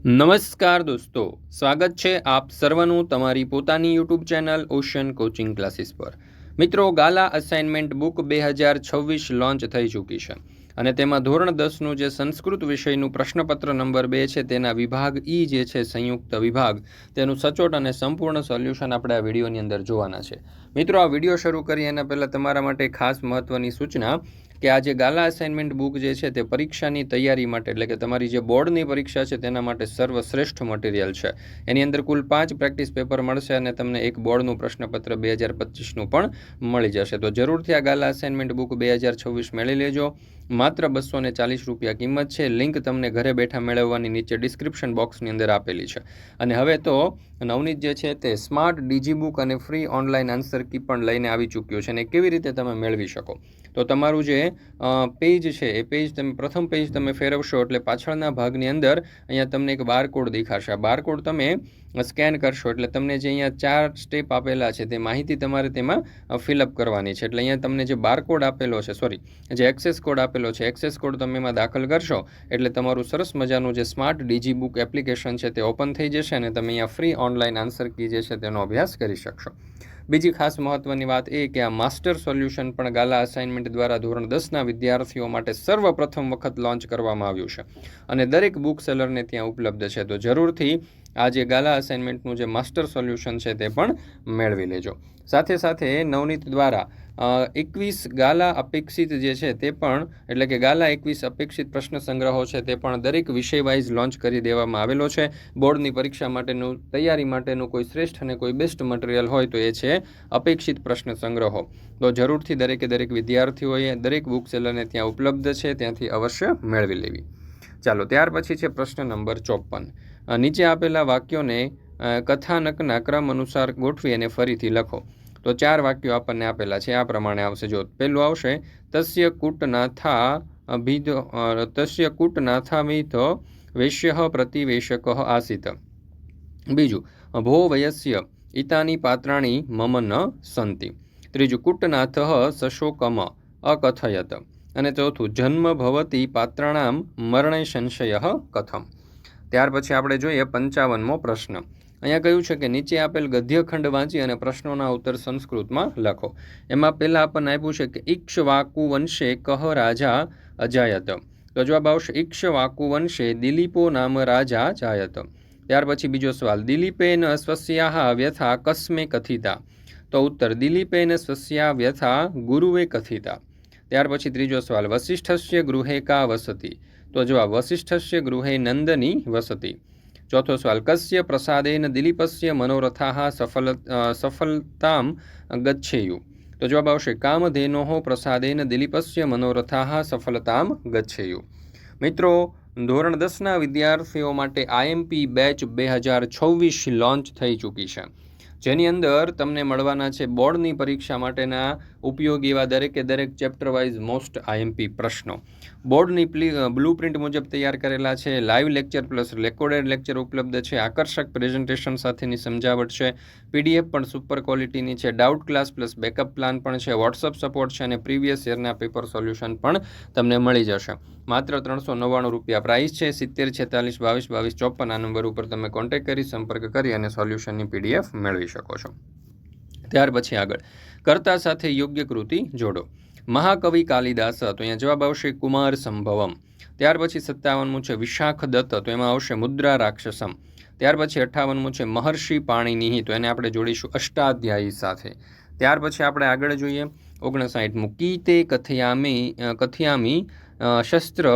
નમસ્કાર દોસ્તો, સ્વાગત છે આપ સર્વનું તમારી પોતાની YouTube channel Ocean coaching classes પર. મિત્રો, ગાલા અસાઇનમેન્ટ બુક બે હજાર છવ્વીસ લોન્ચ થઈ ચૂકી છે અને તેમાં ધોરણ દસનું જે સંસ્કૃત વિષયનું પ્રશ્નપત્ર નંબર બે છે, તેના વિભાગ ઈ જે છે, સંયુક્ત વિભાગ, તેનું સચોટ અને સંપૂર્ણ સોલ્યુશન આપણે આ વિડીયોની અંદર જોવાના છે. મિત્રો, આ વીડિયો શરૂ કરીએ એના પહેલાં તમારા માટે ખાસ મહત્ત્વની સૂચના કે આ જે ગાલા અસાઇનમેન્ટ બુક જે છે તે પરીક્ષાની તૈયારી માટે, એટલે કે તમારી જે બોર્ડની પરીક્ષા છે તેના માટે સર્વશ્રેષ્ઠ મટીરિયલ છે. એની અંદર કુલ પાંચ પ્રેક્ટિસ પેપર મળશે અને તમને એક બોર્ડનું પ્રશ્નપત્ર બે હજાર પચીસનું પણ મળી જશે. તો જરૂરથી આ ગાલા અસાઇનમેન્ટ બુક બે હજાર છવ્વીસ મેળવી લેજો. માત્ર બસો ને ચાલીસ રૂપિયા કિંમત છે. લિંક તમને ઘરે બેઠા મેળવવાની નીચે ડિસ્ક્રિપ્શન બોક્સની અંદર આપેલી છે. અને હવે તો નવનીત જે છે તે સ્માર્ટ ડીજી બુક અને ફ્રી ઓનલાઈન આન્સર કી પણ લઈને આવી ચૂક્યું છે અને કેવી રીતે તમે મેળવી શકો? તો તમારું જે પેજ છે, એ પેજ તમે, પ્રથમ પેજ તમે ફેરવશો એટલે પાછળના ભાગની અંદર અહીંયા તમને એક બારકોડ દેખાશે. આ બારકોડ તમે સ્કેન કરશો એટલે તમને જે અહીંયા ચાર સ્ટેપ આપેલા છે તે માહિતી તમારે તેમાં ફિલઅપ કરવાની છે. એટલે અહીંયા તમને જે બારકોડ આપેલો છે સોરી જે એક્સેસ કોડ આપેલો છે એક્સેસ કોડ તમે એમાં દાખલ કરશો એટલે તમારું સરસ મજાનું જે સ્માર્ટ ડીજી બુક એપ્લિકેશન છે તે ઓપન થઈ જશે અને તમે અહીંયા ફ્રી ઓનલાઈન આન્સર કી જે છે તેનો અભ્યાસ કરી શકશો. બીજી ખાસ મહત્ત્વની વાત એ કે આ માસ્ટર સોલ્યુશન પણ ગાલા અસાઇનમેન્ટ દ્વારા ધોરણ દસના વિદ્યાર્થીઓ માટે સર્વપ્રથમ વખત લોન્ચ કરવામાં આવ્યું છે. અને દરેક બુક સેલરને ત્યાં ઉપલબ્ધ છે. તો જરૂરથી આ જે ગાલા અસાઇનમેન્ટનું જે માસ્ટર સોલ્યુશન છે તે પણ મેળવી લેજો. સાથે સાથે નવનીત દ્વારા એકવીસ ગાલા અપેક્ષિત જે છે તે પણ, એટલે કે ગાલા એકવીસ અપેક્ષિત પ્રશ્ન સંગ્રહો છે તે પણ દરેક વિષય વાઇઝ લોન્ચ કરી દેવામાં આવેલો છે. બોર્ડની પરીક્ષા માટેનું, તૈયારી માટેનું કોઈ શ્રેષ્ઠ અને કોઈ બેસ્ટ મટીરિયલ હોય તો એ છે અપેક્ષિત પ્રશ્ન સંગ્રહો. તો જરૂરથી દરેકે દરેક વિદ્યાર્થીઓએ દરેક બુક સેલરને ત્યાં ઉપલબ્ધ છે, ત્યાંથી અવશ્ય મેળવી લેવી. ચાલો, ત્યાર પછી છે પ્રશ્ન નંબર ચોપન. નીચે આપેલા વાક્યોને કથાનકના ક્રમ અનુસાર ગોઠવી અને ફરીથી લખો. તો ચાર વાક્યો આપણને આપેલા છે, આ પ્રમાણે આવશે. જો પહેલું આવશે, તસ્ય કૂટનાથા ભીધ તસ્ય કૂટનાથામિત વૈશ્ય પ્રતિવેશક આસિત. બીજું, ભો વયસ્ય ઇતાની પાત્રાણી મમ ન સંતિ. ત્રીજું, કૂટનાથ સશોકમ અકથયત. અને ચોથું, જન્મ ભવતી પાત્રાણામ મરણે સંશય કથમ. ત્યાર પછી આપણે જોઈએ પંચાવનમો પ્રશ્ન. અહીંયા કહ્યું છે કે નીચે આપેલ ગદ્યખંડ વાંચી અને પ્રશ્નોના ઉત્તર સંસ્કૃતમાં લખો. એમાં પહેલાં આપણને આપ્યું છે કે ઈક્ષ્વાકુ વંશે કહ રાજા અજાયત. તો જવાબ આવશે ઈક્ષ્વાકુ વંશે દિલીપો નામ રાજા જાયત. ત્યાર પછી બીજો સવાલ, દિલીપેન સ્વસ્યા વ્યથા કસ્મે કથિતા? તો ઉત્તર, દિલીપેન સ્વસ્યા વ્યથા ગુરુવે કથિતા. ત્યાર પછી ત્રીજો સવાલ, વસિષ્ઠસ્ય ગૃહે કા વસતી? તો જવાબ, વસિષ્ઠસ્ય ગૃહે નંદની વસતી. ચોથો સવાલ, કસ્ય પ્રસાદેન દિલીપસ્ય મનોરથા સફલ સફલતામ ગચ્છેયુ? તો જવાબ આવશે, કામધેનો પ્રસાદેન દિલીપસ્ય મનોરથા સફલતામ ગચ્છેયુ. મિત્રો, ધોરણ દસના વિદ્યાર્થીઓ માટે આઈએમપી બેચ બે હજાર છવ્વીસ લોન્ચ થઈ ચૂકી છે. જેની અંદર તમને મળવાના છે બોર્ડની પરીક્ષા માટેના ઉપયોગી એવા દરેકે દરેક ચેપ્ટર વાઇઝ મોસ્ટ આઈએમપી પ્રશ્નો. બોર્ડની બ્લુ પ્રિન્ટ મુજબ તૈયાર કરેલા છે. Live lecture plus recorded lecture ઉપલબ્ધ છે. આકર્ષક પ્રેઝન્ટેશન સાથેની સમજાવટ છે. પીડીએફ પણ સુપર ક્વોલિટીની છે. Doubt class plus backup plan પણ છે. વોટ્સઅપ સપોર્ટ છે અને પ્રીવિયસ યરના પેપર સોલ્યુશન પણ તમને મળી જશે. માત્ર ત્રણસો નવ્વાણું રૂપિયા પ્રાઇસ છે. સિત્તેર, છેતાલીસ, બાવીસ બાવીસ, ચોપન આ નંબર ઉપર તમે કોન્ટેક્ટ કરી, સંપર્ક કરી અને સોલ્યુશનની પીડીએફ મેળવી શકો છો. ત્યાર પછી આગળ. કર્તા સાથે યોગ્ય કૃતિ જોડો. મહાકવિ કાલિદાસ તો અહીંયા જવાબ આવશે કુમાર સંભવમ. ત્યાર પછી સત્તાવનમું છે વિશાખ દત્ત તો એમાં આવશે મુદ્રા રાક્ષસમ. ત્યાર પછી અઠ્ઠાવનમું છે મહર્ષિ પાણીની તો એને આપણે જોડીશું અષ્ટાધ્યાયી સાથે. ત્યાર પછી આપણે આગળ જોઈએ ઓગણસાઠમું કીતે કથયામી કથયામી શસ્ત્ર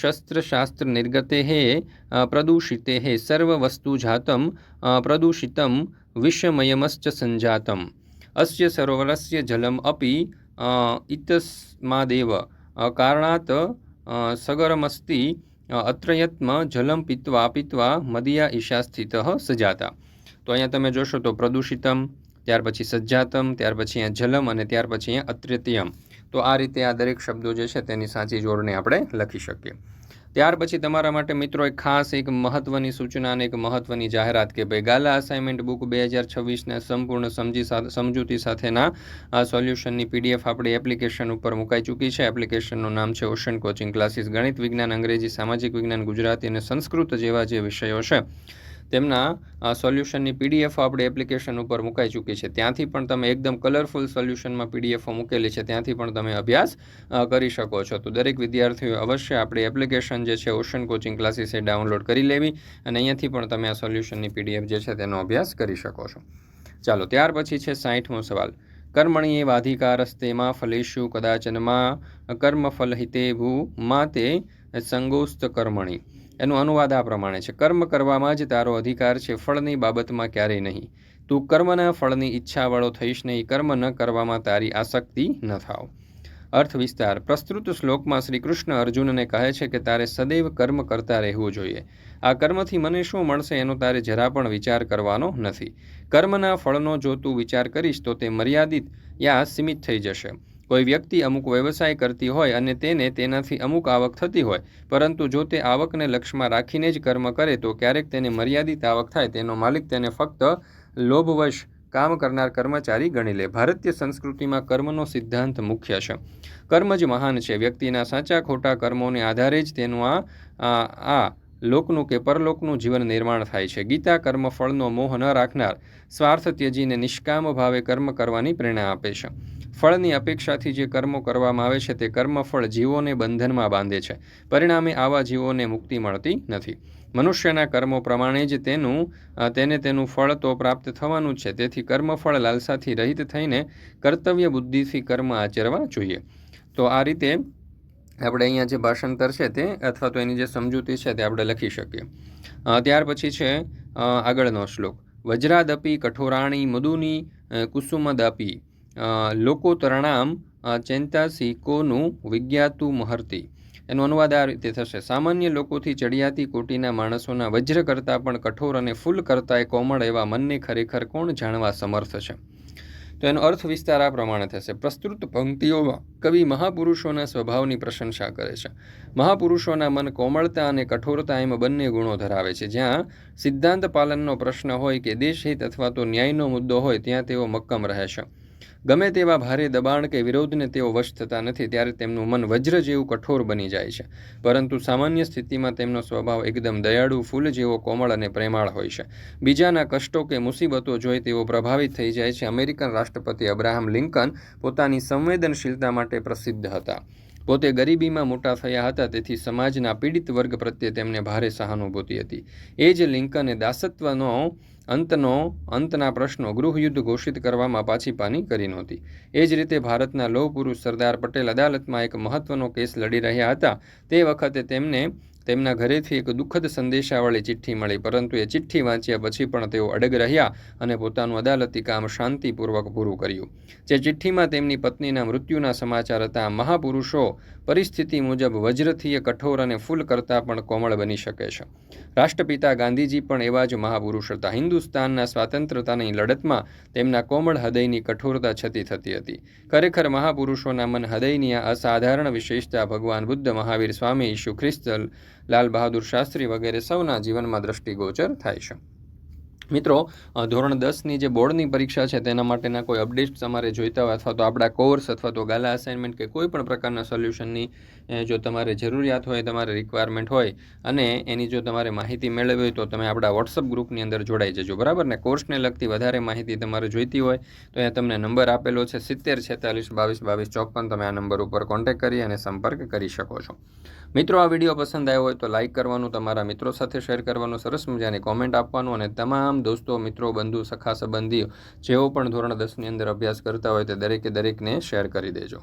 શસ્ત્રશાસ્ત્ર નિર્ગતે હે પ્રદૂષિતે હે, સર્વ વસ્તુ જાતમ પ્રદૂષિતમ, વિષમયમશ્ચ સંજાતમ. અસ્ય સરોવરસ્ય જલમ અપી ઇતસ્માદેવ કારણાત સગરમસ્તિ અત્રયત્મ જલમ પીત્વા પીત્વા મદિયા ઈશા સ્થિત સજાતા તો અહીંયા તમે જોશો તો પ્રદૂષિતમ ત્યાર પછી સજ્જાતમ ત્યાર પછી અહીંયા જલમ અને ત્યાર પછી અહીંયા અત્રિત્યમ તો આ રીતે આ દરેક શબ્દો જે છે તેની સાચી જોડણી આપણે લખી શકીએ ત્યાર પછી તમારા માટે મિત્રો એક ખાસ એક મહત્વની સૂચના અને એક મહત્વની જાહેરાત કે ભાઈ ગાલા અસાઇનમેન્ટ બુક બે હજાર છવ્વીસને સંપૂર્ણ સમજી સમજૂતી સાથેના, આ સોલ્યુશનની પીડીએફ આપણી એપ્લિકેશન ઉપર મુકાઈ ચૂકી છે. એપ્લિકેશનનું નામ છે ઓશન કોચિંગ ક્લાસીસ ગણિત વિજ્ઞાન, અંગ્રેજી, સામાજિક વિજ્ઞાન, ગુજરાતી અને સંસ્કૃત જેવા જે વિષયો છે તેમના સોલ્યુશનની પીડીએફ આપણે એપ્લિકેશન ઉપર મુકાઈ ચૂકી છે. ત્યાંથી પણ તમે એકદમ કલરફુલ સોલ્યુશનમાં પીડીએફો મૂકેલી છે. ત્યાંથી પણ તમે અભ્યાસ કરી શકો છો. તો દરેક વિદ્યાર્થીઓ અવશ્ય આપણી એપ્લિકેશન જે છે ઓશન કોચિંગ ક્લાસીસ એ ડાઉનલોડ કરી લેવી અને અહીંયાથી પણ તમે આ સોલ્યુશનની પીડીએફ જે છે, તેનો અભ્યાસ કરી શકો છો. ચાલો, ત્યાર પછી છે સાહીઠમો સવાલ. કર્મણીએ વાધિકારસ્તેમાં ફલેશુ કદાચનમાં કર્મફલ હિતે ભૂ, માં તે સંગોસ્ત કર્મણી. એનું અનુવાદ આ પ્રમાણે છે. કર્મ કરવામાં જ તારો અધિકાર છે, ફળની બાબતમાં ક્યારેય નહીં. તું કર્મના ફળની ઈચ્છાવાળો થઈશ નહીં. કર્મ ન કરવામાં તારી આસક્તિ ન થાવ. અર્થ વિસ્તાર. પ્રસ્તુત શ્લોકમાં શ્રી કૃષ્ણ અર્જુનને કહે છે કે, તારે સદૈવ કર્મ કરતા રહેવું જોઈએ. આ કર્મથી મને શું મળશે એનો તારે જરા પણ વિચાર કરવાનો નથી. કર્મના ફળનો જો તું વિચાર કરીશ, તો તે મર્યાદિત યા સીમિત થઈ જશે. કોઈ વ્યક્તિ અમુક વ્યવસાય કરતી હોય અને તેને તેનાથી અમુક આવક થતી હોય, પરંતુ જો તે આવકને લક્ષ્યમાં રાખીને જ કર્મ કરે, તો ક્યારેક તેને મર્યાદિત આવક થાય. તેનો માલિક તેને ફક્ત લોભવશ કામ કરનાર કર્મચારી ગણી લે. ભારતીય સંસ્કૃતિમાં કર્મનો સિદ્ધાંત મુખ્ય છે. કર્મ જ મહાન છે. વ્યક્તિના સાચા ખોટા કર્મોને આધારે જ તેનું આ આ લોકનું કે પરલોકનું જીવન નિર્માણ થાય છે. ગીતા કર્મ ફળનો મોહ ન રાખનાર સ્વાર્થ ત્યજીને નિષ્કામ ભાવે કર્મ કરવાની પ્રેરણા આપે છે. ફળની અપેક્ષાથી જે કર્મો કરવામાં આવે છે તે કર્મફળ જીવોને બંધનમાં બાંધે છે. પરિણામે આવા જીવોને મુક્તિ મળતી નથી. મનુષ્યના કર્મો પ્રમાણે જ તેનું તેને તેનું ફળ તો પ્રાપ્ત થવાનું છે. તેથી કર્મફળ લાલસાથી રહિત થઈને કર્તવ્ય બુદ્ધિથી કર્મ આચરવા જોઈએ. તો આ રીતે આપણે અહીંયા જે ભાષાંતર છે તે, અથવા તો એની જે સમજૂતી છે તે આપણે લખી શકીએ. ત્યાર પછી છે આગળનો શ્લોક. વજ્રાદપી કઠોરાણી મદુની કુસુમદપી. લોકો તરણામ ચેન્તાસી કોનું વિજ્ઞાતુ મહર્તી. એનો અનુવાદ આ રીતે થશે. સામાન્ય લોકોથી ચડિયાતી કોટીના માણસોના વજ્ર કરતાં પણ કઠોર અને ફૂલ કરતાં કોમળ એવા મનને ખરેખર કોણ જાણવા સમર્થ છે? તો એનો અર્થ વિસ્તાર આ પ્રમાણે થશે. પ્રસ્તુત પંક્તિઓમાં કવિ મહાપુરુષોના સ્વભાવની પ્રશંસા કરે છે. મહાપુરુષોના મન કોમળતા અને કઠોરતા એમ બંને ગુણો ધરાવે છે. જ્યાં સિદ્ધાંત પાલનનો પ્રશ્ન હોય કે દેશહિત અથવા તો ન્યાયનો મુદ્દો હોય, ત્યાં તેઓ મક્કમ રહે છે. ગમે તેવા ભારે દબાણ કે વિરોધને તેઓ વશ થતા નથી, ત્યારે તેમનું મન વજ્ર જેવું કઠોર બની જાય છે. પરંતુ સામાન્ય સ્થિતિમાં તેમનો સ્વભાવ એકદમ દયાળુ, ફૂલ જેવો, કોમળ અને પ્રેમાળ હોય છે. બીજાના કષ્ટો કે મુસીબતો જોઈ તેઓ પ્રભાવિત થઈ જાય છે. અમેરિકન રાષ્ટ્રપતિ અબ્રાહમ લિંકન પોતાની સંવેદનશીલતા માટે પ્રસિદ્ધ હતા. પોતે ગરીબીમાં મોટા થયા હતા, તેથી સમાજના પીડિત વર્ગ પ્રત્યે તેમને ભારે સહાનુભૂતિ હતી. એ જ લિંકને દાસત્વનો અંતનો, અંતના પ્રશ્નો ગૃહયુદ્ધ ઘોષિત કરવામાં પાછી પાની કરી નહોતી. એ જ રીતે ભારતના લોહ પુરુષ સરદાર પટેલ અદાલતમાં એક મહત્વનો કેસ લડી રહ્યા હતા. તે વખતે તેમને તેમના ઘરેથી એક દુઃખદ સંદેશાવાળી ચિઠ્ઠી મળી, પરંતુ એ ચિઠ્ઠી વાંચ્યા પછી પણ તેઓ અડગ રહ્યા અને પોતાનું અદાલતી કામ શાંતિપૂર્વક પૂરું કર્યું. જે ચિઠ્ઠીમાં તેમની પત્નીના મૃત્યુના સમાચાર હતા, મહાપુરુષો, પરિસ્થિતિ મુજબ વજ્રથી કઠોર અને ફૂલ કરતાં પણ કોમળ બની શકે છે. રાષ્ટ્રપિતા ગાંધીજી પણ એવા જ મહાપુરુષ હતા. હિન્દુસ્તાનના સ્વાતંત્રતાની લડતમાં તેમના કોમળ હૃદયની કઠોરતા છતી થતી હતી. ખરેખર મહાપુરુષોના મન હૃદયની આ અસાધારણ વિશેષતા ભગવાન બુદ્ધ મહાવીર સ્વામી ઈશુ ખ્રિસ્ત લાલ બહાદુર શાસ્ત્રી વગેરે સૌના જીવનમાં દ્રષ્ટિગોચર થાય છે. મિત્રો ધોરણ દસની જે બોર્ડની પરીક્ષા છે, તેના માટેના કોઈ અપડેટ્સ તમારે જોઈતા હોય અથવા તો આપણા કોર્સ અથવા તો ગાલા અસાઇનમેન્ટ કે કોઈ પણ પ્રકારના સોલ્યુશનની જો તમારે જરૂરિયાત હોય, તમારે રિક્વાયરમેન્ટ હોય અને એની જો તમારે માહિતી મેળવવી હોય તો તમે આપણા વોટ્સઅપ ગ્રુપની અંદર જોડાઈ જજો. બરાબર ને? કોર્સને લગતી વધારે માહિતી તમારે જોઈતી હોય તો અહીંયા તમને નંબર આપેલો છે, સિત્તેર છેતાલીસ બાવીસ બાવીસ ચોપન. તમે આ નંબર ઉપર કોન્ટેક્ટ કરી અને સંપર્ક કરી શકો છો. મિત્રો, આ વીડિયો પસંદ આવ્યો હોય તો લાઇક કરવાનું, તમારા મિત્રો સાથે શેર કરવાનું, સરસ મજાની કોમેન્ટ આપવાનું અને તમામ દોસ્તો, મિત્રો, બંધુ, સખા, સંબંધીઓ, જેઓ પણ ધોરણ દસની અંદર અભ્યાસ કરતા હોય તે દરેકે દરેકને શેર કરી દેજો.